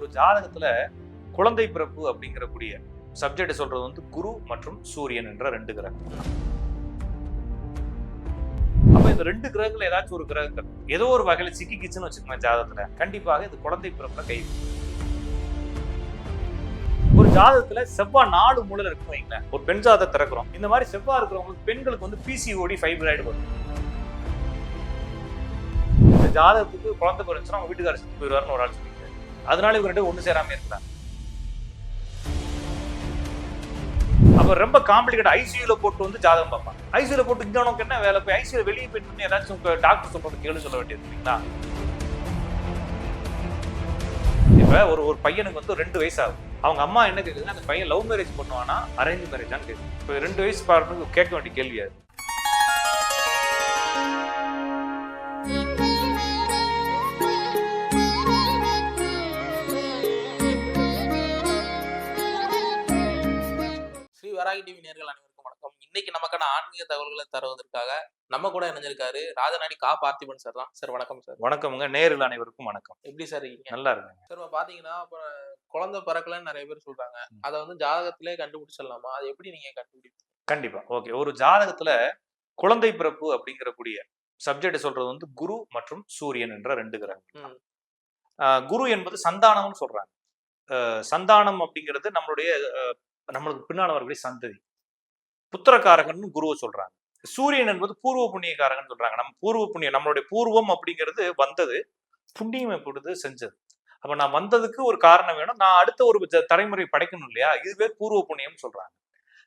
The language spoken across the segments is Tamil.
ஒரு ஜாதகத்துல குழந்தை பிறப்பு அப்படிங்கிற கூடிய சப்ஜெக்ட் சொல்றது வந்து குரு மற்றும் சூரியன் என்ற ரெண்டு கிரகம். அப்ப இந்த ரெண்டு கிரகங்கள் ஏதாச்சும் ஒரு கிரகங்கள் ஏதோ ஒரு வகையில சிக்கிக்கிச்சுன்னு வச்சுக்கோங்க ஜாதகத்துல. கண்டிப்பாக இது குழந்தை பிறப்புல கை ஒரு ஜாதகத்துல செவ்வாய் நாலு மூலையில இருக்கும் வைங்களேன். ஒரு பெண் ஜாதகத்தை திறக்கிறோம். இந்த மாதிரி செவ்வாய் இருக்கிறவங்களுக்கு பெண்களுக்கு வந்து பிசிஓடி ஃபைப்ராய்டு வரும். இந்த ஜாதகத்துக்கு குழந்தை பிறந்துச்சுன்னா அவங்க வீட்டுக்காரர் போயிடுவாருன்னு ஒரு ஆள் அதனால இவங்க ரெண்டு ஒண்ணு சேராம இருக்கிறாங்க அப்ப ரொம்ப காம்ப்ளிகேட் ஐசியூல போட்டு வந்து ஜாதகம் பார்ப்பாங்க ஐசியூல போட்டு இங்க உனக்கு என்ன வேலை போய் ஐசியூல வெளியே போயிட்டு ஏதாச்சும் டாக்டர் சொல்றது கேள்வி சொல்ல வேண்டியது இல்லைங்களா இப்ப ஒரு ஒரு பையனுக்கு வந்து ரெண்டு வயசு ஆகும். அவங்க அம்மா என்ன கேக்குதுன்னா அந்த பையன் லவ் மேரேஜ் பண்ணுவானா அரேஞ்ச் மேரேஜான்னு கேக்குது. இப்போ ரெண்டு வயசு பாருங்க கேட்க வேண்டிய கேள்வி ஆன்மீக தகவல்களை தருவதற்காக நம்ம கூட இணைஞ்சிருக்காரு ராஜநாடி கா பார்த்திபன் சார் தான். சார் வணக்கம் சார் வணக்கமுங்க. நேரில் அனைவருக்கும் வணக்கம். எப்படி சார் இருக்கீங்க? நல்லா இருக்குங்க. சார் பாத்தீங்கன்னா இப்ப குழந்தை பிறக்கலன்னு நிறைய பேர் சொல்றாங்க. அதை வந்து ஜாதகத்திலே கண்டுபிடிச்சிடலாமா? அது எப்படி நீங்க கண்டுபிடிப்பீங்க? கண்டிப்பா. ஓகே. ஒரு ஜாதகத்துல குழந்தை பிறப்பு அப்படிங்கிற கூடிய சப்ஜெக்ட் சொல்றது வந்து குரு மற்றும் சூரியன் என்ற ரெண்டு கிரகம் குரு என்பது சந்தானம்னு சொல்றாங்க. சந்தானம் அப்படிங்கிறது நம்மளுடைய நம்மளுக்கு பின்னால் வரக்கூடிய சந்ததி. புத்திரக்காரகன் குருவை சொல்றாங்க. சூரியன் என்பது பூர்வ புண்ணியக்காரகன் சொல்றாங்க. நம்ம பூர்வ புண்ணியம் நம்மளுடைய பூர்வம் அப்படிங்கிறது வந்தது புண்ணியம் எப்பொழுது செஞ்சது. அப்ப நான் வந்ததுக்கு ஒரு காரணம் வேணும். நான் அடுத்த ஒரு தலைமுறை படைக்கணும் இல்லையா? இதுவே பூர்வ புண்ணியம் சொல்றாங்க.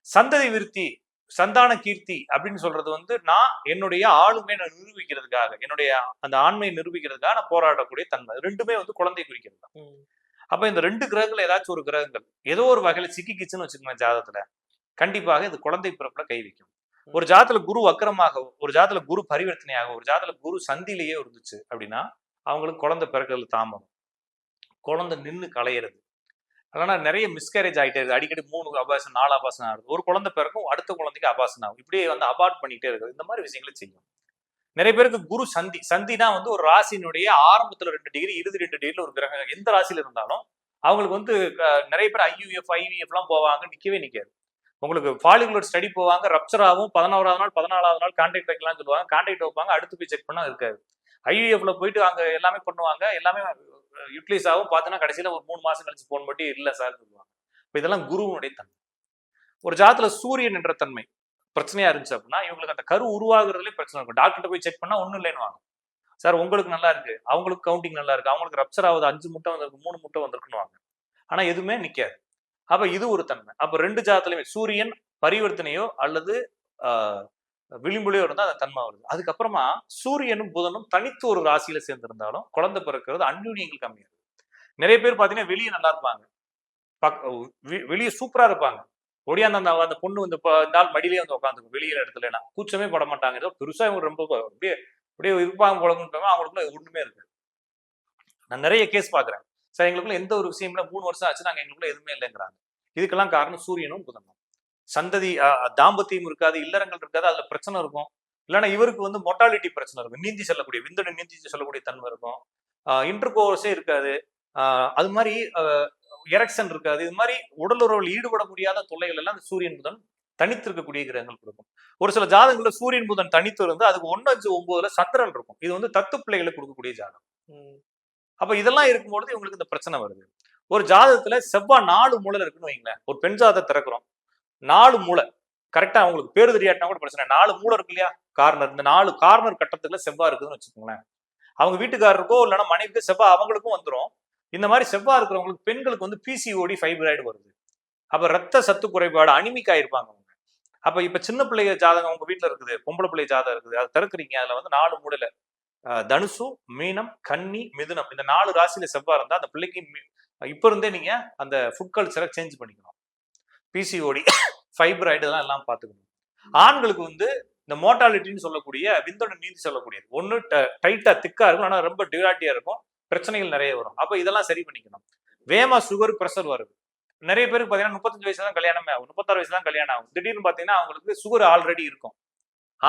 சந்ததி விருத்தி சந்தான கீர்த்தி அப்படின்னு சொல்றது வந்து நான் என்னுடைய ஆளுமையை நான் நிரூபிக்கிறதுக்காக என்னுடைய அந்த ஆண்மையை நிரூபிக்கிறதுக்காக நான் போராடக்கூடிய தன்மை. ரெண்டுமே வந்து குழந்தை குறிக்கிறது. அப்ப இந்த ரெண்டு கிரகங்கள் ஏதாச்சும் ஒரு கிரகங்கள் ஏதோ ஒரு வகையில சிக்கிக்கிச்சுன்னு வச்சுக்கோங்க ஜாதகத்துல. கண்டிப்பாக இது குழந்தை பிறப்புல கை வைக்கும். ஒரு ஜாதத்துல குரு வக்கரமாக ஒரு ஜாதத்துல குரு பரிவர்த்தனையாக ஒரு ஜாதத்துல குரு சந்திலேயே இருந்துச்சு அப்படின்னா அவங்களுக்கு குழந்தை பிறக்கிறது தாமதம். குழந்தை நின்று களையிறது. அதனால நிறைய மிஸ்கேரேஜ் ஆயிட்டே இருக்கு. அடிக்கடி மூணு அபாசம் நாலு அபாசனம் ஆகுது. ஒரு குழந்தை பிறக்கும் அடுத்த குழந்தைக்கு அபாசனம் ஆகும். இப்படியே வந்து அபார்ட் பண்ணிட்டே இருக்குது இந்த மாதிரி விஷயங்களை செய்யும். நிறைய பேருக்கு குரு சந்தி சந்தினா வந்து ஒரு ராசியினுடைய ஆரம்பத்துல ரெண்டு டிகிரி இறுதி ரெண்டு டிகிரில ஒரு கிரகம். எந்த ராசியில இருந்தாலும் அவங்களுக்கு வந்து நிறைய பேர் ஐயூஎஃப் ஐவிஎஃப் எல்லாம் போவாங்க நிக்கவே நிக்காது. உங்களுக்கு ஃபாலிகுலர் ஸ்டடி போவாங்க ரப்சர் ஆகும் பதினோராவது நாள் பதினாலாவது நாள் கான்டாக்ட் வைக்கலாம்னு சொல்லுவாங்க. கான்டாக்ட் வைப்பாங்க அடுத்து போய் செக் பண்ணால் இருக்காது. ஐஏஎஃப்ல போயிட்டு அங்கே எல்லாமே பண்ணுவாங்க எல்லாமே யூட்டிலைஸ் ஆகும். பார்த்தோன்னா கடைசியில் ஒரு மூணு மாதம் கழிச்சு போன் மட்டும் இல்லை சார் சொல்லுவாங்க. இப்போ இதெல்லாம் குருவனுடைய தன்மை. ஒரு ஜாத்தில் சூரியன் என்ற தன்மை பிரச்சனையா இருந்துச்சு அப்படின்னா இவங்களுக்கு அந்த கரு உருவாகுறதுலேயே பிரச்சனை இருக்கும். டாக்டர்கிட்ட போய் செக் பண்ணால் ஒன்றும் இல்லைன்னு வாங்க. சார் உங்களுக்கு நல்லா இருக்கு. அவங்களுக்கு கவுண்டிங் நல்லா இருக்கு. அவங்களுக்கு ரப்சர் ஆகுது அஞ்சு முட்டை வந்திருக்கு மூணு முட்டை வந்திருக்குன்னு வாங்க. ஆனால் எதுவுமே நிற்காது அப்ப இது ஒரு தன்மை. அப்ப ரெண்டு ஜாதத்துலயுமே சூரியன் பரிவர்த்தனையோ அல்லது ஆஹ், விளிம்புலையோ இருந்தால் அந்த தன்மை வருது. அதுக்கப்புறமா சூரியனும் புதனும் தனித்து ஒரு ராசியில சேர்ந்திருந்தாலும் குழந்தை பிறக்கிறது அன்யூனியங்கள் கம்மியாக இருக்கு. நிறைய பேர் பார்த்தீங்கன்னா வெளியே நல்லா இருப்பாங்க. பக்- வெ- வெளியே சூப்பரா இருப்பாங்க. ஒடியாந்த அந்த அந்த பொண்ணு வந்து இப்போ இந்த மடியிலே வந்து உட்காந்துக்கும் வெளியில இடத்துல நான் கூச்சமே பட மாட்டாங்க. ஏதோ பெருசா இவங்க ரொம்ப அப்படியே அப்படியே இருப்பாங்க குழந்தைங்க அவங்களுக்குள்ள ஒண்ணுமே இருக்கு நான் நிறைய கேஸ் பாக்குறேன். சார் எங்களுக்குள்ள எந்த ஒரு விஷயம்ல மூணு வருஷம் ஆச்சு நாங்க எங்களுக்குள்ள எதுவுமே இல்லைங்கிறாங்க. இதுக்கெல்லாம் காரணம் சூரியனும் புதனும். சந்ததி தாம்பத்தியம் இருக்காது இல்லறங்கள் இருக்காது அதுல பிரச்சனை இருக்கும். இல்லைன்னா இவருக்கு வந்து மொட்டாலிட்டி பிரச்சனை இருக்கும். நீந்தி செல்லக்கூடிய விந்தணு நீந்தி செல்லக்கூடிய தன்மை இருக்கும். இன்டர் கோர்ஸே இருக்காது. ஆஹ், அது மாதிரி எரக்ஷன் இருக்காது. இது மாதிரி உடலுறவில் ஈடுபட முடியாத தொல்லைகள் எல்லாம் அந்த சூரியன் புதன் தனித்து இருக்கக்கூடிய கிரகங்கள் கொடுக்கும். ஒரு சில ஜாதகங்கள்ல சூரியன் புதன் தனித்து இருந்து அதுக்கு ஒன்னு அஞ்சு ஒன்பதுல சந்திரன் இருக்கும். இது வந்து தத்து பிள்ளைகளுக்கு கொடுக்கக்கூடிய ஜாதகம். அப்ப இதெல்லாம் இருக்கும்பொழுது இவங்களுக்கு இந்த பிரச்சனை வருது. ஒரு ஜாதகத்துல செவ்வாய் நாலு மூலையில இருக்குன்னு வைங்களேன் ஒரு பெண் ஜாதகத்தை திறக்கிறோம். நாலு மூளை. கரெக்டா அவங்களுக்கு பேரு தெரியாட்டினா கூட பிரச்சனை நாலு மூளை இருக்கு இல்லையா? கார்னர். இந்த நாலு கார்னர் கட்டத்துல செவ்வாய் இருக்குதுன்னு வச்சுக்கோங்களேன். அவங்க வீட்டுக்காரருக்கோ இல்லைன்னா மனைவிக்கு செவ்வாய் அவங்களுக்கும் வந்துரும். இந்த மாதிரி செவ்வாய் இருக்கிறவங்களுக்கு பெண்களுக்கு வந்து பிசிஓடி ஃபைப்ராய்டு வருது. அப்ப ரத்த சத்து குறைபாடு அனிமிக் ஆயிருப்பாங்க அவங்க. அப்ப இப்ப சின்ன பிள்ளைய ஜாதகம் உங்க வீட்டுல இருக்குது. பொம்பளை பிள்ளை ஜாதகம் இருக்குது. அதை திறக்கிறீங்க. அதுல வந்து நாலு மூலையில தனுசு மீனம் கன்னி மிதுனம். இந்த நாலு ராசியில செவ்வாய் இருந்தால் அந்த பிள்ளைக்கு இப்போ இருந்தே நீங்க அந்த ஃபுட் கல்ச்சரை சேஞ்ச் பண்ணிக்கணும். பிசிஓடி ஃபைப்ராய்டு இதெல்லாம் எல்லாம் பார்த்துக்கணும். ஆண்களுக்கு வந்து இந்த மோட்டாலிட்டின்னு சொல்லக்கூடிய விந்தோட நீதி சொல்லக்கூடியது. ஒன்று டைட்டா திக்கா இருக்கும் ஆனால் ரொம்ப டிராட்டியா இருக்கும். பிரச்சனைகள் நிறைய வரும். அப்போ இதெல்லாம் சரி பண்ணிக்கணும். வேமா சுகர் ப்ரெஷர் வருது. நிறைய பேருக்கு பார்த்தீங்கன்னா முப்பத்தஞ்சு வயசுல தான் கல்யாணமே ஆகும். முப்பத்தாறு வயசுல தான் கல்யாணம் ஆகும். திடீர்னு பார்த்தீங்கன்னா அவங்களுக்கு சுகர் ஆல்ரெடி இருக்கும்.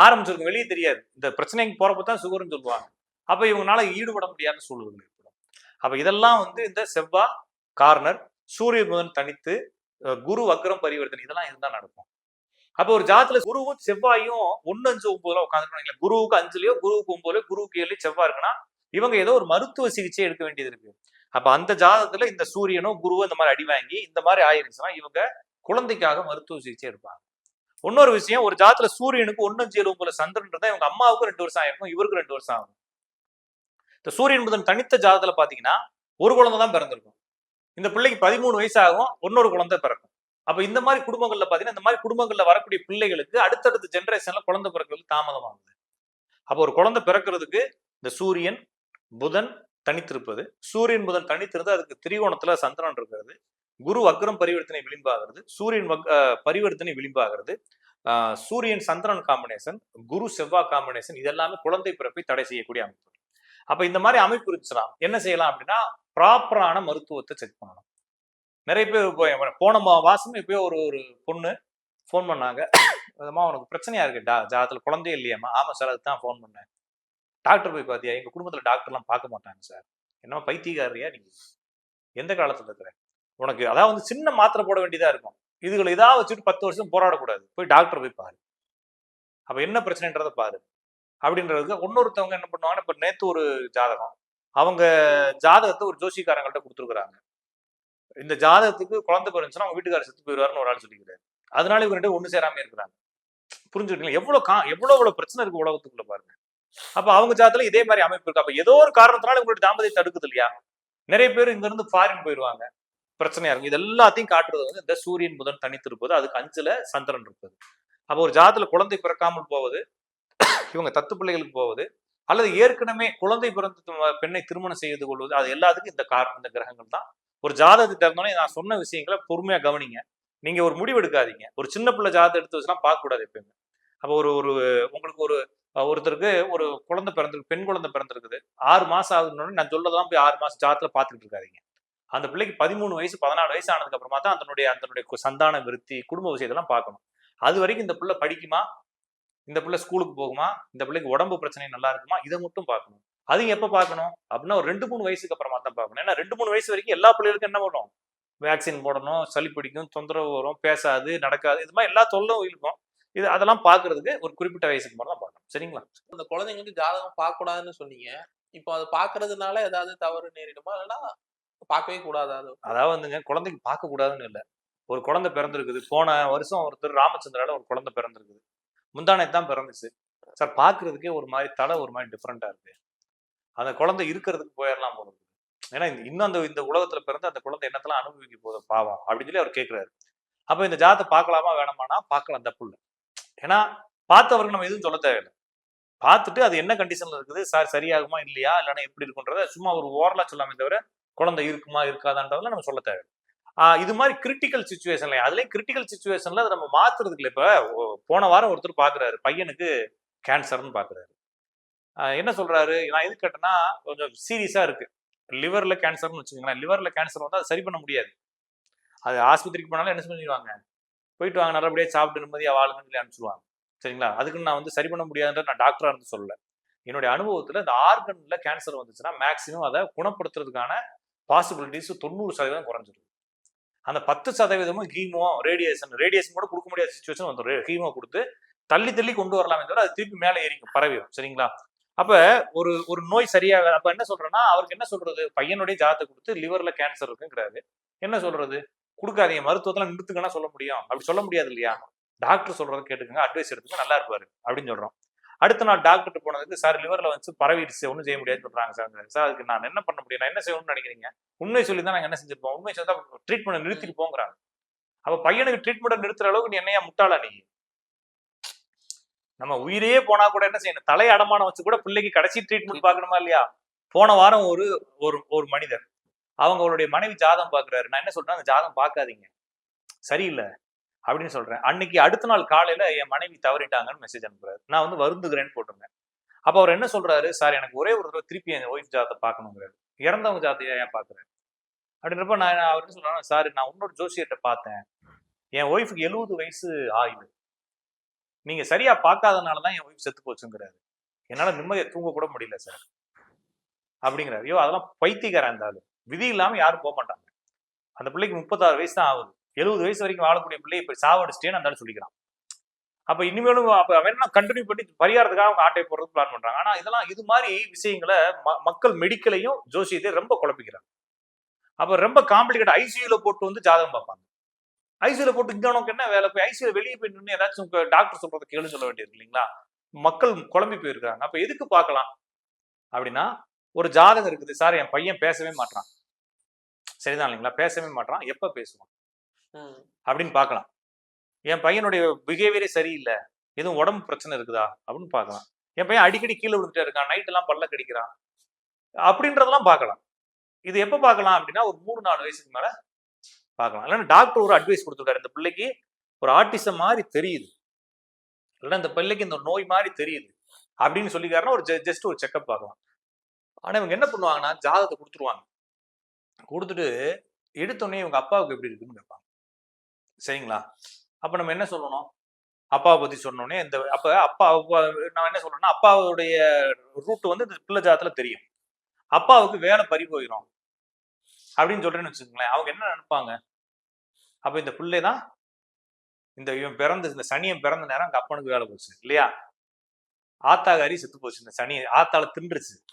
ஆரம்பிச்சிருக்கும் வெளியே தெரியாது. இந்த பிரச்சனைக்கு போறப்ப தான் சுகர்னு சொல்லுவாங்க. அப்ப இவங்களால ஈடுபட முடியாத சூழ்நிலை ஏற்படும் அப்ப இதெல்லாம் வந்து இந்த செவ்வா கார்னர் சூரிய புதன் தனித்து குரு வக்ரம் பரிவர்த்தனை இதெல்லாம் இருந்தா நடக்கும். அப்போ ஒரு ஜாதத்துல குருவும் செவ்வாயும் ஒன்னு அஞ்சு ஒன்பதுல உட்காந்துருக்காங்க குருவுக்கு அஞ்சுலயோ குருவுக்கு ஒன்பதுலயோ குருவுக்கு ஏழு செவ்வாய் இருக்குன்னா இவங்க ஏதோ ஒரு மருத்துவ சிகிச்சை எடுக்க வேண்டியது இருக்கு. அப்ப அந்த ஜாதகத்துல இந்த சூரியனோ குருவோ இந்த மாதிரி அடி வாங்கி இந்த மாதிரி ஆயிருச்சுன்னா இவங்க குழந்தைக்காக மருத்துவ சிகிச்சை எடுப்பாங்க. இன்னொரு விஷயம் ஒரு ஜாதத்துல சூரியனுக்கு ஒன்னு அஞ்சு ஏழு ஒன்பதுல இவங்க அம்மாவுக்கு ரெண்டு வருஷம் ஆயிருக்கும் இவருக்கு ரெண்டு வருஷம் ஆகும். இந்த சூரியன் புதன் தனித்த ஜாதத்துல பாத்தீங்கன்னா ஒரு குழந்தை தான் பிறந்திருக்கும். இந்த பிள்ளைக்கு பதிமூணு வயசு ஆகும் இன்னொரு குழந்தை பிறக்கும். அப்ப இந்த மாதிரி குடும்பங்கள்ல பாத்தீங்கன்னா இந்த மாதிரி குடும்பங்கள்ல வரக்கூடிய பிள்ளைகளுக்கு அடுத்தடுத்த ஜெனரேஷன்ல குழந்தை பிறக்கிறது தாமதமாகுது அப்போ ஒரு குழந்தை பிறக்கிறதுக்கு இந்த சூரியன் புதன் தனித்திருப்பது. சூரியன் புதன் தனித்திருந்து அதுக்கு திரிகோணத்துல சந்திரன் இருக்கிறது. குரு வக்ரம் பரிவர்த்தனை விளிம்பாகிறது. சூரியன் வக்- பரிவர்த்தனை விளிம்பாகிறது. சூரியன் சந்திரன் காம்பினேஷன் குரு செவ்வாய் காம்பினேஷன் இதெல்லாமே குழந்தை பிறப்பை தடை செய்யக்கூடிய அமைப்பு. அப்ப இந்த மாதிரி அமைப்பு இருந்துச்சுன்னா என்ன செய்யலாம் அப்படின்னா ப்ராப்பரான மருத்துவத்தை செக் பண்ணணும். நிறைய பேர் இப்போ போன மா- மாசம் இப்பயோ ஒரு ஒரு பொண்ணு ஃபோன் பண்ணாங்க. விதமாக உனக்கு பிரச்சனையா இருக்கு? டா ஜாதத்துல குழந்தையே இல்லையாம்மா. ஆமாம் சார் அதுதான் ஃபோன் பண்ணேன். டாக்டர் போய் பார்த்தியா எங்கள் குடும்பத்தில் டாக்டர்லாம் பார்க்க மாட்டாங்க சார். என்ன பைத்தியக்காரரியா நீங்க எந்த காலத்தில் இருக்கிற? உனக்கு அதாவது வந்து சின்ன மாத்திரை போட வேண்டியதா இருக்கும். இதுகளை இதாக வச்சுட்டு பத்து வருஷம் போராடக்கூடாது. போய் டாக்டர் போய் பாரு. அப்ப என்ன பிரச்சனைன்றத பாரு. அப்படின்றதுக்கு இன்னொருத்தவங்க என்ன பண்ணுவாங்கன்னா இப்ப நேத்து ஒரு ஜாதகம். அவங்க ஜாதகத்தை ஒரு ஜோசிக்காரங்கள்ட்ட கொடுத்துருக்குறாங்க. இந்த ஜாதகத்துக்கு குழந்தை பிறந்துச்சுன்னா அவங்க வீட்டுக்காரர் செத்து போயிடுவாருன்னு ஒரு ஆள் சொல்லிக்கிறாரு. அதனால இவங்க ரெண்டு ஒண்ணு சேராம இருக்கிறாங்க. புரிஞ்சுக்கிட்டீங்களா? எவ்வளவு கா எவ்வளோ எவ்வளவு பிரச்சனை இருக்கு உலகத்துக்குள்ள பாருங்க. அப்ப அவங்க ஜாதத்துல இதே மாதிரி அமைப்பு இருக்கு. அப்ப ஏதோ ஒரு காரணத்தினால உங்களுடைய தாம்பத்தியம் தடுக்குது இல்லையா? நிறைய பேர் இங்க இருந்து ஃபாரின் போயிடுவாங்க. பிரச்சனையா இருக்கும். இது எல்லாத்தையும் காட்டுறது வந்து இந்த சூரியன் புதன் தனித்திருப்பது அதுக்கு அஞ்சுல சந்திரன் இருப்பது. அப்போ ஒரு ஜாதத்துல குழந்தை பிறக்காமல் போவது இவங்க தத்து பிள்ளைகளுக்கு போவது அல்லது ஏற்கனவே குழந்தை பிறந்த பெண்ணை திருமணம் செய்து கொள்வது அது எல்லாத்துக்கும் இந்த காரணம் இந்த கிரகங்கள் தான். ஒரு ஜாதகத்தை திறந்தோடனே நான் சொன்ன விஷயங்களை பொறுமையா கவனிங்க. நீங்க ஒரு முடிவு எடுக்காதீங்க. ஒரு சின்ன பிள்ளை ஜாதகம் எடுத்து வச்சுலாம் பார்க்க கூடாது எப்பயுமே. அப்போ ஒரு ஒரு உங்களுக்கு ஒரு ஒருத்தருக்கு ஒரு குழந்தை பிறந்திருக்கு பெண் குழந்தை பிறந்திருக்குது. ஆறு மாசம் ஆகுதுன்னு நான் சொல்லதான் போய் ஆறு மாசம் ஜாதத்துல பார்த்துட்டு இருக்காதீங்க. அந்த பிள்ளைக்கு பதிமூணு வயசு பதினாலு வயசு ஆனதுக்கு அப்புறமா தான் அதனுடைய அதனுடைய சந்தான விருத்தி குடும்ப விஷயத்தெல்லாம் பார்க்கணும். அது வரைக்கும் இந்த பிள்ளை படிக்குமா? இந்த பிள்ளை ஸ்கூலுக்கு போகுமா? இந்த பிள்ளைக்கு உடம்பு பிரச்சனை நல்லா இருக்குமா? இதை மட்டும் பார்க்கணும். அது எப்போ பார்க்கணும்? அப்படின்னா ஒரு ரெண்டு மூணு வயசுக்கு அப்புறமா தான் பார்க்கணும். ஏன்னா ரெண்டு மூணு வயசு வரைக்கும் எல்லா பிள்ளைகளுக்கும் என்ன பண்ணும் வேக்சின் போடணும் சளி பிடிக்கும் தொந்தரவு வரும் பேசாது நடக்காது இது மாதிரி எல்லா தொல்லும் இருக்கும். இது அதெல்லாம் பார்க்கறதுக்கு ஒரு குறிப்பிட்ட வயசுக்கு மட்டும் தான் பார்க்கணும். சரிங்களா? அந்த குழந்தைங்களுக்கு ஜாதகம் பார்க்கக்கூடாதுன்னு சொன்னீங்க. இப்போ அதை பார்க்கறதுனால ஏதாவது தவறு நேரிடுமா? இல்லைன்னா பார்க்கவே கூடாது அது? அதாவது வந்துங்க குழந்தைக்கு பார்க்க கூடாதுன்னு இல்லை. ஒரு குழந்தை பிறந்திருக்குது. போன வருஷம் ஒருத்தர் ராமச்சந்திரால ஒரு குழந்தை பிறந்திருக்குது. முந்தானே தான் பிறந்துச்சு. சார் பார்க்கறதுக்கே ஒரு மாதிரி தலை ஒரு மாதிரி டிஃப்ரெண்டா இருக்கு. அந்த குழந்தை இருக்கிறதுக்கு போயிடலாம் போகுது ஏன்னா இந்த- இன்னும் அந்த இந்த உலகத்துல பிறந்து அந்த குழந்தை என்னத்தெல்லாம் அனுபவிக்க போகுது பாவம் அப்படின்னு சொல்லி அவர் கேட்கிறாரு அப்ப இந்த ஜாதத்தை பார்க்கலாமா வேணாமானா பார்க்கலாம் தப்பு இல்லை. ஏன்னா பார்த்தவருக்கு நம்ம எதுவும் சொல்ல தேவையில்லை. பார்த்துட்டு அது என்ன கண்டிஷன்ல இருக்குது? சார் சரியாகுமா இல்லையா? இல்லைன்னா எப்படி இருக்குன்றத சும்மா ஒரு ஓரலா சொல்லாமே தவிர குழந்தை இருக்குமா இருக்காதான்றதுல நம்ம சொல்ல தேவை ஆஹ் இது மாதிரி கிரிட்டிக்கல் சுச்சுவேஷன்ல அதுலயும் கிரிட்டிக்கல் சுச்சுவேஷன்ல அதை நம்ம மாத்துறதுக்கு இல்லை. இப்ப போன வாரம் ஒருத்தர் பாக்குறாரு. பையனுக்கு கேன்சர்னு பாக்குறாரு. ஆஹ் என்ன சொல்றாரு? நான் எது கேட்டேன்னா கொஞ்சம் சீரியஸா இருக்கு. லிவர்ல கேன்சர்னு வச்சுக்கோங்களேன். லிவர்ல கேன்சர் வந்து அதை சரி பண்ண முடியாது. அது ஆஸ்பத்திரிக்கு போனாலும் என்ன பண்ணிடுவாங்க போயிட்டு வாங்க நல்லபடியா சாப்பிட்டு நிம்மதியாக வாழுங்கன்னு சொல்லி அனுப்பிச்சிடுவாங்க சரிங்களா? அதுக்குன்னு நான் வந்து சரி பண்ண முடியாதுன்ற நான் டாக்டரா இருந்து சொல்லலை. என்னுடைய அனுபவத்துல இந்த ஆர்கன்ல கேன்சர் வந்துச்சுன்னா மேக்சிமம் அதை குணப்படுத்துறதுக்கான பாசிபிலிட்டிஸ் தொண்ணூறு சதவீதம் குறைஞ்சிருது அந்த பத்து சதவீதமும் ஹீமோ ரேடியேஷன் ரேடியேஷன் கூட கொடுக்க முடியாத சுச்சுவேஷன் வந்துடும் ஹீமோ கொடுத்து தள்ளி தள்ளி கொண்டு வரலாமே தவிர அது திருப்பி மேலே ஏறிக்கும் பரவிடும் சரிங்களா? அப்ப ஒரு ஒரு நோய் சரியாக அப்ப என்ன சொல்றேன்னா அவருக்கு என்ன சொல்றது? பையனுடைய ஜாதத்தை கொடுத்து லிவர்ல கேன்சர் இருக்குங்கிறாரு என்ன சொல்றது? கொடுக்காதீங்க மருத்துவத்தெல்லாம் நிறுத்துக்கன்னா சொல்ல முடியும். அப்படி சொல்ல முடியாது இல்லையா? டாக்டர் சொல்றதை கேட்டுக்கங்க அட்வைஸ் எடுத்துங்க நல்லா இருப்பாரு அப்படின்னு சொல்றோம். அடுத்த நாள் டாக்டர் போனதுக்கு சார் லிவர்ல வந்து பரவிடுச்சு ஒன்றும் செய்ய முடியாது சொல்றாங்க சார். சார் அதுக்கு நான் என்ன பண்ண முடியும்? நான் என்ன செய்யணும்னு நினைக்கிறீங்க? உண்மை சொல்லி தான் நாங்கள் என்ன செஞ்சிருப்போம்? உண்மை சொல்லி தான் ட்ரீட்மெண்ட் நிறுத்திட்டு போங்கிறாங்க. அப்போ பையனுக்கு ட்ரீட்மெண்ட் நிறுத்துற அளவுக்கு நீ என்னையா முட்டாளா நீ? நம்ம உயிரே போனா கூட என்ன செய்யணும்? தலை அடமானம் வச்சு கூட பிள்ளைக்கு கடைசி ட்ரீட்மெண்ட் பார்க்கணுமா இல்லையா? போன வாரம் ஒரு ஒரு ஒரு மனிதர். அவங்களுடைய மனைவி ஜாதம் பாக்குறாரு நான் என்ன சொல்றேன்? அந்த ஜாதம் பார்க்காதீங்க. சரியில்லை. அப்படின்னு சொல்றேன். அன்னைக்கு அடுத்த நாள் காலையில என் மனைவி தவறிட்டாங்கன்னு மெசேஜ் அனுப்புறாரு. நான் வந்து வருந்துகிறேன்னு போட்டிருந்தேன். அப்ப அவர் என்ன சொல்றாரு? சார் எனக்கு ஒரே ஒரு தடவை திருப்பி என் ஒய்ஃப் ஜாதத்தை பார்க்கணுங்கிறாரு இறந்தவங்க ஜாதத்தை ஏன் பாக்குறேன் அப்படின்றப்ப நான் அவர் என்ன சொல்றேன் சார் நான் இன்னொரு ஜோசியத்தை பார்த்தேன். என் ஒய்ஃபுக்கு எழுபது வயசு ஆயுது. நீங்க சரியா பார்க்காதனால தான் என் ஒய்ஃப் செத்து போச்சுங்கிறாரு. என்னால நிம்மதியை தூங்க கூட முடியல சார். அப்படிங்கிறாரு. ஐயோ அதெல்லாம் பைத்தியக்காரன் இருந்தாலும் விதி இல்லாம யாரும் போக மாட்டாங்க அந்த பிள்ளைக்கு முப்பத்தாறு வயசு தான் ஆகுது. எழுபது வயசு வரைக்கும் வாழக்கூடிய பிள்ளை இப்ப சாவடிச்சிட்டேன்னு அந்த சொல்லிக்கிறான். அப்ப இனிமேலும் அப்ப வேணா கண்டினியூ பண்ணி பரிகாரத்துக்காக அவங்க ஆட்டை போடுறதுக்கு பிளான் பண்றாங்க. ஆனா இதெல்லாம் இது மாதிரி விஷயங்களை ம- மக்கள் மெடிக்கலையும் ஜோசியத்தையும் ரொம்ப குழப்பிக்கிறாங்க. அப்ப ரொம்ப காம்ப்ளிகேட் ஐசியூல போட்டு வந்து ஜாதகம் பார்ப்பாங்க. ஐசியூல போட்டு இங்க உனக்கு என்ன வேலை? போய் ஐசியூல வெளியே போய் நின்று ஏதாச்சும் டாக்டர் சொல்றதை கேள்வி சொல்ல வேண்டியது இல்லைங்களா? மக்கள் குழம்பி போயிருக்காங்க அப்ப எதுக்கு பார்க்கலாம்? அப்படின்னா ஒரு ஜாதகம் இருக்குது. சார் என் பையன் பேசவே மாட்டான் சரிதான் இல்லைங்களா? பேசவே மாட்டான் எப்ப பேசுவான்? அப்படின்னு பார்க்கலாம். என் பையனுடைய பிஹேவியரே சரியில்லை. எதுவும் உடம்பு பிரச்சனை இருக்குதா? அப்படின்னு பார்க்கலாம். என் பையன் அடிக்கடி கீழே விழுந்துட்டே இருக்கான். நைட் எல்லாம் பல்ல கடிக்கிறான். அப்படின்றதெல்லாம் பார்க்கலாம். இது எப்போ பார்க்கலாம் அப்படின்னா ஒரு மூணு நாலு வயசுக்கு மேல பார்க்கலாம். இல்லைன்னா டாக்டர் ஒரு அட்வைஸ் கொடுத்துருக்காரு. இந்த பிள்ளைக்கு ஒரு ஆர்டிசம் மாதிரி தெரியுது. இல்லைன்னா இந்த பிள்ளைக்கு இந்த நோய் மாதிரி தெரியுது. அப்படின்னு சொல்லிக்காருன்னா ஒரு ஜஸ்ட் ஒரு செக்அப் பார்க்கலாம். ஆனா இவங்க என்ன பண்ணுவாங்கன்னா ஜாதகத்தை கொடுத்துருவாங்க. கொடுத்துட்டு எடுத்தோடனே இவங்க அப்பாவுக்கு எப்படி இருக்குன்னு கேட்பாங்க. சரிங்களா? அப்போ நம்ம என்ன சொல்லணும்? அப்பாவை பற்றி சொன்னோன்னே இந்த அப்போ அப்பா அப்பா- நான் என்ன சொல்கிறேன்னா அப்பாவுடைய ரூட் வந்து இந்த பிள்ளை ஜாதத்தில் தெரியும். அப்பாவுக்கு வேலை பறி போயிடும் அப்படின்னு சொல்கிறேன்னு வச்சுக்கோங்களேன். அவங்க என்ன நினைப்பாங்க? அப்போ இந்த பிள்ளை தான் இந்த இவன் பிறந்த இந்த சனியன் பிறந்த நேரம் அங்கே அப்பனுக்கு வேலை போச்சு இல்லையா? ஆத்தாகாரி செத்து போச்சு இந்த சனி ஆத்தால தின்றுச்சு.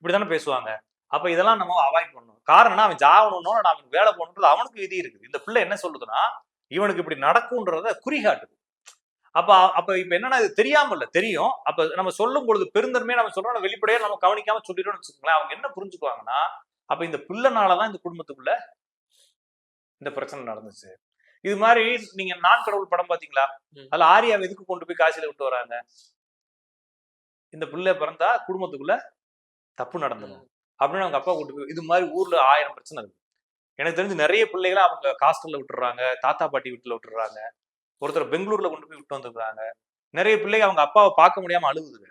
இப்படி தானே பேசுவாங்க. அப்ப இதெல்லாம் நம்ம அவாய்ட் பண்ணணும். காரணம்னா அவன் ஜாகணும்னு அவனுக்கு வேலை போகணுன்றது அவனுக்கு விதி இருக்குது. இந்த பிள்ளை என்ன சொல்லுதுன்னா இவனுக்கு இப்படி நடக்கும்ன்றத குறிகாட்டுது. அப்ப அப்ப இப்ப என்னன்னா இது தெரியாம இல்ல தெரியும். அப்ப நம்ம சொல்லும் பொழுது பெருந்தன்மையா நம்ம சொல்றோம் வெளிப்படையா நம்ம கவனிக்காம சொல்லிடுறோம்னு வச்சுக்கோங்களேன் அவங்க என்ன புரிஞ்சுக்குவாங்கன்னா அப்ப இந்த பிள்ளைனாலதான் இந்த குடும்பத்துக்குள்ள இந்த பிரச்சனை நடந்துச்சு. இது மாதிரி நீங்க நான் கடவுள் படம் பாத்தீங்களா. அதுல ஆரியாவை எதுக்கு கொண்டு போய் காசில விட்டு வராங்க? இந்த பிள்ளை பிறந்தா குடும்பத்துக்குள்ள தப்பு நடந்துடும் அப்படின்னு அவங்க அப்பா கூட்டு போய் இது மாதிரி ஊர்ல ஆயிரம் பிரச்சனை இருக்கு. எனக்கு தெரிஞ்சு நிறைய பிள்ளைகளை அவங்க ஹாஸ்டல்ல விட்டுறாங்க தாத்தா பாட்டி வீட்டுல விட்டுறாங்க ஒருத்தர் பெங்களூர்ல கொண்டு போய் விட்டு வந்துருக்காங்க நிறைய பிள்ளைங்க அவங்க அப்பாவை பார்க்க முடியாம அழுகுதுங்க.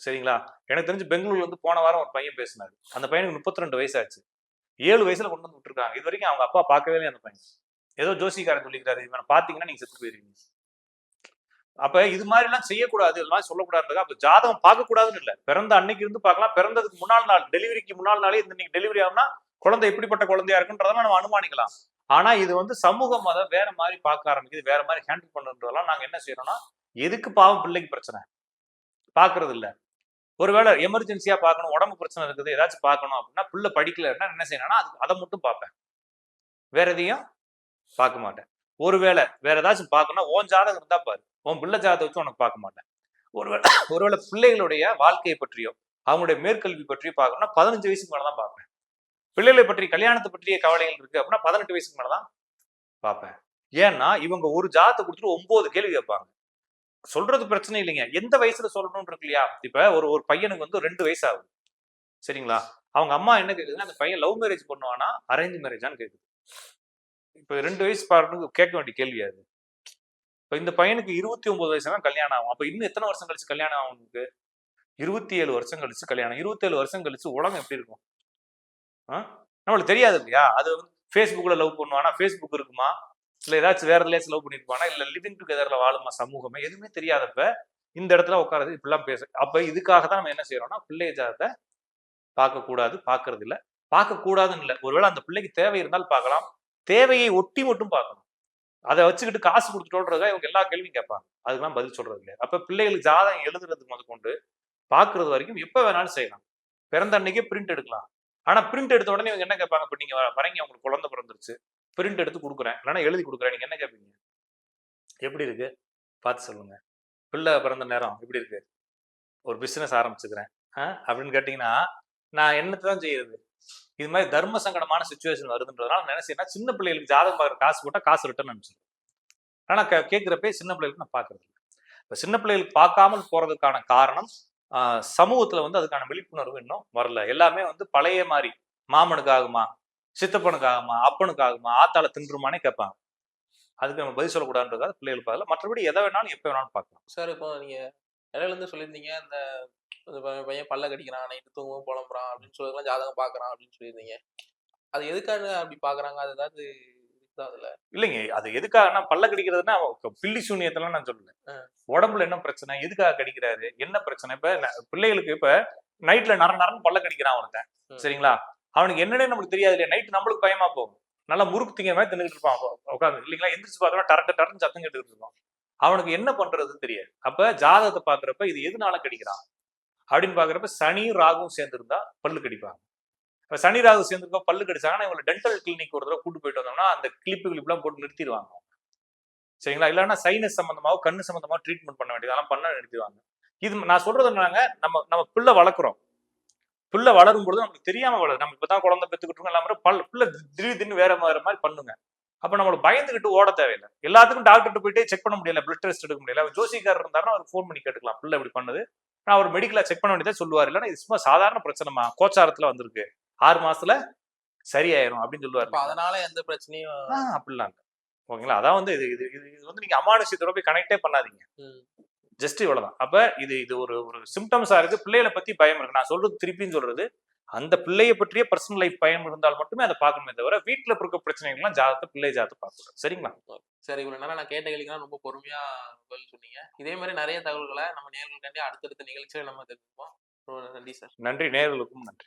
சரிங்களா? எனக்கு தெரிஞ்சு பெங்களூர்ல வந்து போன வாரம் ஒரு பையன் பேசினாரு. அந்த பையனுக்கு முப்பத்தி ரெண்டு வயசாச்சு. ஏழு வயசுல கொண்டு வந்து விட்டுருக்காங்க. இது வரைக்கும் அவங்க அப்பா பார்க்கவே இல்லை அந்த பையன்? ஏதோ ஜோசிக்காரன் சொல்லிக்கிறாரு இவனை பாத்தீங்கன்னா நீங்க செத்து போயிருவீங்க. அப்ப இது மாதிரி எல்லாம் செய்யக்கூடாது இது மாதிரி சொல்லக்கூடாது அப்ப ஜாதகம் பார்க்க கூடாதுன்னு இல்ல. பிறந்த அன்னைக்கு இருந்து பார்க்கலாம். பிறந்ததுக்கு முன்னாள் நாள் டெலிவரிக்கு முன்னாள் நாளே இந்த டெலிவரி ஆகும்னா குழந்தை எப்படிப்பட்ட குழந்தையா இருக்குன்றதெல்லாம் நம்ம அனுமானிக்கலாம். ஆனா இது வந்து சமூகம் அதை வேற மாதிரி பார்க்க ஆரம்பிக்குது வேற மாதிரி ஹேண்டில் பண்ணுன்றதெல்லாம் நாங்க என்ன செய்யறோம்னா எதுக்கு பாவம் பிள்ளைக்கு பிரச்சனை? பாக்குறது இல்ல ஒருவேளை எமர்ஜென்சியா பார்க்கணும் உடம்பு பிரச்சனை இருக்குது ஏதாச்சும் பார்க்கணும் அப்படின்னா பிள்ளை படிக்கலைன்னா என்ன செய்யணும்னா அது அதை மட்டும் பார்ப்பேன். வேற எதையும் பார்க்க மாட்டேன். ஒருவேளை வேற ஏதாச்சும் பார்க்கணும் ஓன் ஜாதகம் இருந்தா பாரு. உன் பிள்ளை ஜாதகத்தை வச்சு உனக்கு பார்க்க மாட்டேன். ஒருவேளை ஒருவேளை பிள்ளைகளுடைய வாழ்க்கையை பற்றியோ அவங்களுடைய மேற்கல்வி பற்றியோ பார்க்கணும்னா பதினஞ்சு வயசுக்கு மேலதான் பார்ப்பேன். பிள்ளைகளை பற்றி கல்யாணத்தை பற்றிய கவலைகள் இருக்கு அப்படின்னா பதினெட்டு வயசுக்கு மேலதான் பார்ப்பேன். ஏன்னா இவங்க ஒரு ஜாதத்தை கொடுத்துட்டு ஒன்பது கேள்வி கேட்பாங்க. சொல்றது பிரச்சனை இல்லைங்க. எந்த வயசுல சொல்லணும்னு இருக்கு இல்லையா? இப்ப ஒரு ஒரு பையனுக்கு வந்து ரெண்டு வயசு ஆகுது. சரிங்களா? அவங்க அம்மா என்ன கேக்குதுன்னா அந்த பையன் லவ் மேரேஜ் பண்ணுவானா? அரேஞ்ச் மேரேஜான்னு கேக்குது இப்ப ரெண்டு வயசு பாருன்னு கேட்க வேண்டிய கேள்வி அது. இப்ப இந்த பையனுக்கு இருபத்தி ஒன்பது வயசு தான் கல்யாணம் ஆகும். அப்ப இன்னும் எத்தனை வருஷம் கழிச்சு கல்யாணம் ஆகும் உனக்கு இருபத்தி ஏழு வருஷம் கழிச்சு கல்யாணம். இருபத்தி ஏழு வருஷம் கழிச்சு உலகம் எப்படி இருக்கும்? நம்மளுக்கு தெரியாது இல்லையா? அது வந்து ஃபேஸ்புக்கில் லவ் பண்ணுவானா? ஃபேஸ்புக் இருக்குமா? இல்லை ஏதாச்சும் வேற எதுலையாச்சும் லவ் பண்ணியிருப்பானா இல்லை லிவிங் டுகெதரில் வாழுமா சமூகமே? எதுவுமே தெரியாதப்ப இந்த இடத்துல உட்காரது இப்படிலாம் பேச அப்போ இதுக்காக தான் நம்ம என்ன செய்யறோம்னா பிள்ளை ஜாதத்தை பார்க்கக்கூடாது பார்க்கறது இல்ல. பார்க்கக்கூடாதுன்னு இல்லை. ஒருவேளை அந்த பிள்ளைக்கு தேவை இருந்தால் பார்க்கலாம். தேவையை ஒட்டி மட்டும் பார்க்கணும். அதை வச்சுக்கிட்டு காசு கொடுத்துட்டோன்றதா இவங்க எல்லா கேள்வியும் கேட்பாங்க. அதுக்கெல்லாம் பதில் சொல்றது இல்லையா? அப்ப பிள்ளைகளுக்கு ஜாதகம் எழுதுறது முத கொண்டு பார்க்கறது வரைக்கும் எப்போ வேணாலும் செய்யலாம். பிறந்த அன்னைக்கே பிரிண்ட் எடுக்கலாம். ஆனா பிரிண்ட் எடுத்த உடனே இவங்க என்ன கேட்பாங்க? இப்ப நீங்க வரீங்க உங்களுக்கு குழந்தை பிறந்துருச்சு. பிரிண்ட் எடுத்து கொடுக்குறேன். இல்லைன்னா எழுதி கொடுக்குறேன். நீங்க என்ன கேட்பீங்க? எப்படி இருக்கு? பார்த்து சொல்லுங்க. பிள்ளை பிறந்த நேரம் எப்படி இருக்கு? ஒரு பிசினஸ் ஆரம்பிச்சுக்கிறேன். அப்படின்னு கேட்டீங்கன்னா நான் என்னத்தை தான் செய்யறது? இது மாதிரி தர்ம சங்கடமான சுச்சுவேஷன் வருதுன்றதுனால நினைச்சேன்னா என்ன சின்ன பிள்ளைகளுக்கு ஜாதகம் பார்க்குற காசு போட்டால் காசு ரிட்டர்ன் அனுப்பிச்சிடும் ஆனால் கே- சின்ன பிள்ளைகளுக்கு நான் பார்க்கறது இல்லை. இப்போ சின்ன பிள்ளைகளுக்கு பார்க்காமல் போறதுக்கான காரணம் சமூகத்துல வந்து அதுக்கான விழிப்புணர்வு இன்னும் வரல. எல்லாமே வந்து பழைய மாதிரி மாமனுக்கு ஆகுமா சித்தப்பனுக்கு ஆகுமா அப்பனுக்கு ஆகுமா ஆத்தால தின்றுமானே கேட்பாங்க. அதுக்கு நம்ம பதில் சொல்லக்கூடாதுன்றது பிள்ளைகளுக்கு பதில் மற்றபடி எதை வேணாலும் எப்போ வேணாலும் பார்க்கலாம். சார் இப்போ நீங்க இடையில இருந்து சொல்லியிருந்தீங்க இந்த பையன் பையன் பல்ல கடிக்கிறான் நைட்டு தூங்கவும் புலம்புறான் அப்படின்னு சொல்லலாம் ஜாதகம் பாக்குறான் அப்படின்னு சொல்லியிருந்தீங்க. அது எதுக்காக அப்படி பாக்குறாங்க அது ஏதாவது இருக்குதா அதுல. இல்லைங்க அது எதுக்காகனா பல்ல கடிக்கிறதுனா பில்லி சூனியத்தெல்லாம் நான் சொல்லல. உடம்புல என்ன பிரச்சனை எதுக்காக கடிக்கிறாரு என்ன பிரச்சனை? இப்ப பிள்ளைகளுக்கு இப்ப நைட்ல நர நரன்னு பல்ல கடிக்கிறான் ஒருத்தன். சரிங்களா? அவனுக்கு என்னன்னே நம்மளுக்கு தெரியாது இல்லையா? நைட் நம்மளுக்கு பயமா போகும். நல்லா முறுக்கு திங்க மாதிரி தின்னுட்டு இருப்பான் உட்காந்து இல்லைங்களா? எந்திரிச்சு பார்த்தோம்னா டரட்டு டரட்டு சத்தம் கேட்டுக்கிட்டு இருப்பான். அவனுக்கு என்ன பண்றதுன்னு தெரியாது. அப்ப ஜாதகத்தை பாக்குறப்ப இது எதுனால கடிக்கிறான்? அப்படின்னு பாக்குறப்ப சனி ராகும் சேர்ந்திருந்தா பல்லு கடிப்பாங்க. இப்போ சனி ராகு சேர்ந்துருக்கோ பல்லு கடிச்சாங்கன்னா இவங்களை டென்டல் கிளினிக் ஒரு தடவை கூட்டு போயிட்டு வந்தோம்னா அந்த கிளிப்பு கிளிப்லாம் போட்டு நிறுத்திடுவாங்க. சரிங்களா? இல்லைன்னா சைனஸ் சம்பந்தமாவோ கண்ணு சம்பந்தமா ட்ரீட்மெண்ட் பண்ண வேண்டியது அதெல்லாம் பண்ண நிறுத்திடுவாங்க. இது நான் சொல்றது என்னங்க நம்ம நம்ம பிள்ளை வளர்க்குறோம். பிள்ளை வளரும் பொழுது நமக்கு தெரியாம வளரும் நம்ம இப்பதான் குழந்தை பெற்றுக்கிட்டு இல்லாமல் எல்லாமே பல் பிள்ளை திடீர் திடீர்னு வேற வேற மாதிரி பண்ணுங்க. அப்ப நம்மளுக்கு பயந்துகிட்டு ஓட தேவையில்லை. எல்லாத்துக்கும் டாக்டர்கிட்ட போயிட்டு செக் பண்ண முடியல பிளட் டெஸ்ட் எடுக்க முடியல. அவர் ஜோசிக்காரர் இருந்தாருன்னா அவர் ஃபோன் பண்ணி கேட்டுக்கலாம். பிள்ளை இப்படி பண்ணுது. நான் அவர் மெடிக்கலா செக் பண்ண வேண்டியதே சொல்லுவார். இல்லைன்னா இது சும்மா சாதாரண பிரச்சனைமா கோச்சாரத்துல வந்திருக்கு. ஆறு மாசத்துல சரியாயிரும் அப்படின்னு சொல்லுவாரு அதனால எந்த பிரச்சனையும் அப்படிலாம் இல்லை ஓகேங்களா? அதான் வந்து இது இது இது வந்து நீங்க அமானுஷத்தோட போய் கனெக்டே பண்ணாதீங்க. ஜஸ்ட் இவ்வளவுதான். அப்ப இது இது ஒரு ஒரு சிம்டம்ஸா இருக்கு. பிள்ளைகளை பத்தி பயம் இருக்கு. நான் சொல்றது திருப்பின்னு சொல்றது. அந்த பிள்ளையை பற்றிய பர்சனல் லைஃப் பயம் இருந்தால் மட்டுமே அதை பார்க்கணுமே தவிர வீட்டுல இருக்க பிரச்சனைகள்லாம் ஜாதகத்தை பிள்ளை ஜாதத்தை பார்க்கக்கூடாது. சரிங்களா? சரி இவ்வளவு நேரம் நான் கேட்ட கேள்விக்கெல்லாம் ரொம்ப பொறுமையா பதில் சொன்னீங்க. இதே மாதிரி நிறைய தகவல்களை நம்ம நேர்களுக்காண்டி அடுத்தடுத்த நிகழ்ச்சியில நம்ம தெரிஞ்சுப்போம். நன்றி சார். நன்றி. நேர்களுக்கும் நன்றி.